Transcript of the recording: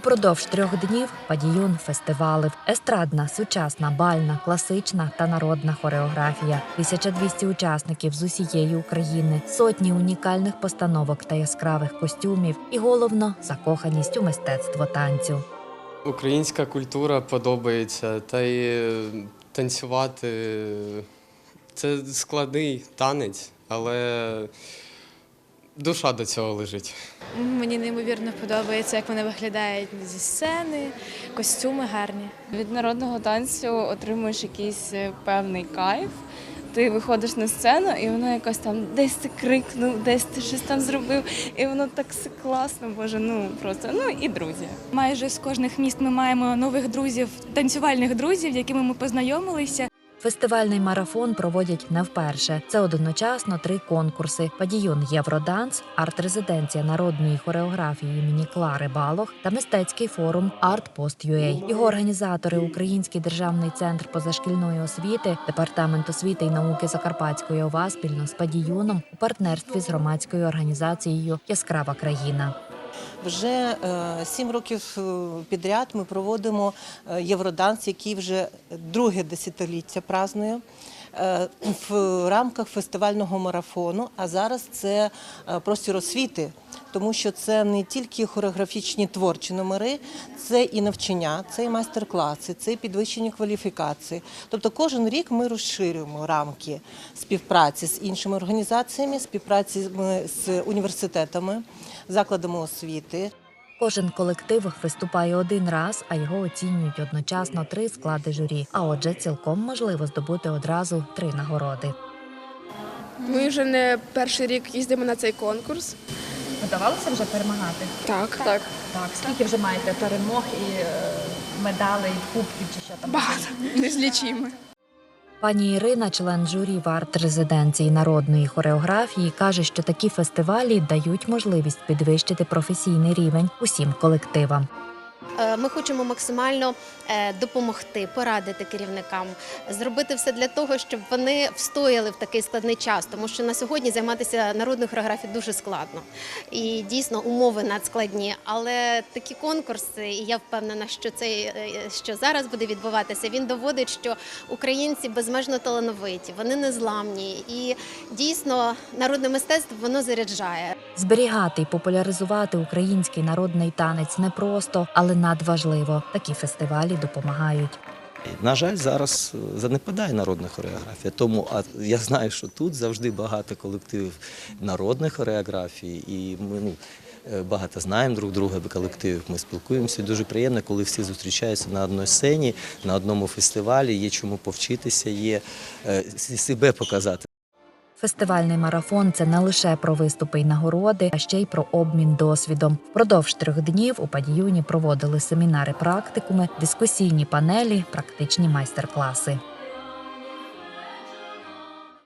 Упродовж трьох днів падіюн фестивалів, естрадна, сучасна, бальна, класична та народна хореографія, 1200 учасників з усієї України, сотні унікальних постановок та яскравих костюмів, і головно закоханість у мистецтво танцю. Українська культура подобається, та й е, танцювати це складний танець, але душа до цього лежить. Мені неймовірно подобається, як вони виглядають зі сцени, костюми гарні. Від народного танцю отримуєш якийсь е, певний кайф. Ти виходиш на сцену, і воно якось там десь ти крикнув, десь ти щось там зробив, і воно так все класно, боже, ну просто ну і друзі. Майже з кожних міст ми маємо нових друзів, танцювальних друзів, якими ми познайомилися. Фестивальний марафон проводять не вперше. Це одночасно три конкурси: падіюн Євроданс, арт-резиденція народної хореографії імені Клари Балох та мистецький форум Post Його організатори Український державний центр позашкільної освіти, департамент освіти і науки Закарпатської ОВА спільно з падіюном у партнерстві з громадською організацією Яскрава країна. Вже е, сім років е, підряд ми проводимо е, Євроданс, який вже друге десятиліття празнує. Е, В рамках фестивального марафону, а зараз це е, простір освіти, тому що це не тільки хореографічні творчі номери, це і навчання, це і майстер-класи, це і підвищення кваліфікації. Тобто кожен рік ми розширюємо рамки співпраці з іншими організаціями, співпраці з- з університетами, закладами освіти. Кожен колектив виступає один раз, а його оцінюють одночасно три склади журі. А отже, цілком можливо здобути одразу три нагороди. Ми вже не перший рік їздимо на цей конкурс. Вдавалося вже перемагати? Так, так. Так. Скільки вже маєте перемог і е, медалей, кубків чи що там? Багато. Незлічимо. Пані Ірина, член журі в арт-резиденції народної хореографії, каже, що такі фестивалі дають можливість підвищити професійний рівень усім колективам. Е, Ми хочемо максимально е, допомогти, порадити керівникам, зробити все для того, щоб вони встояли в такий складний час, тому що на сьогодні займатися народною хореографією дуже складно і дійсно умови надскладні. Але такі конкурси, і я впевнена, що цей е, що зараз буде відбуватися, він доводить, що українці безмежно талановиті, вони незламні, і дійсно народне мистецтво воно заряджає. Зберігати і популяризувати український народний танець непросто, але надважливо. Такі фестивалі допомагають. На жаль, зараз е, занепадає народна хореографія. Тому а я знаю, що тут завжди багато колективів народної хореографії, і ми ну, е, багато знаємо друг друга колективів. Ми спілкуємося. Дуже приємно, коли всі зустрічаються на одній сцені, на одному фестивалі. Є чому повчитися, є е, себе показати. Фестивальний марафон це не лише про виступи й нагороди, а ще й про обмін досвідом. Впродовж трьох днів у падіюні проводили семінари, практикуми, дискусійні панелі, практичні майстер-класи.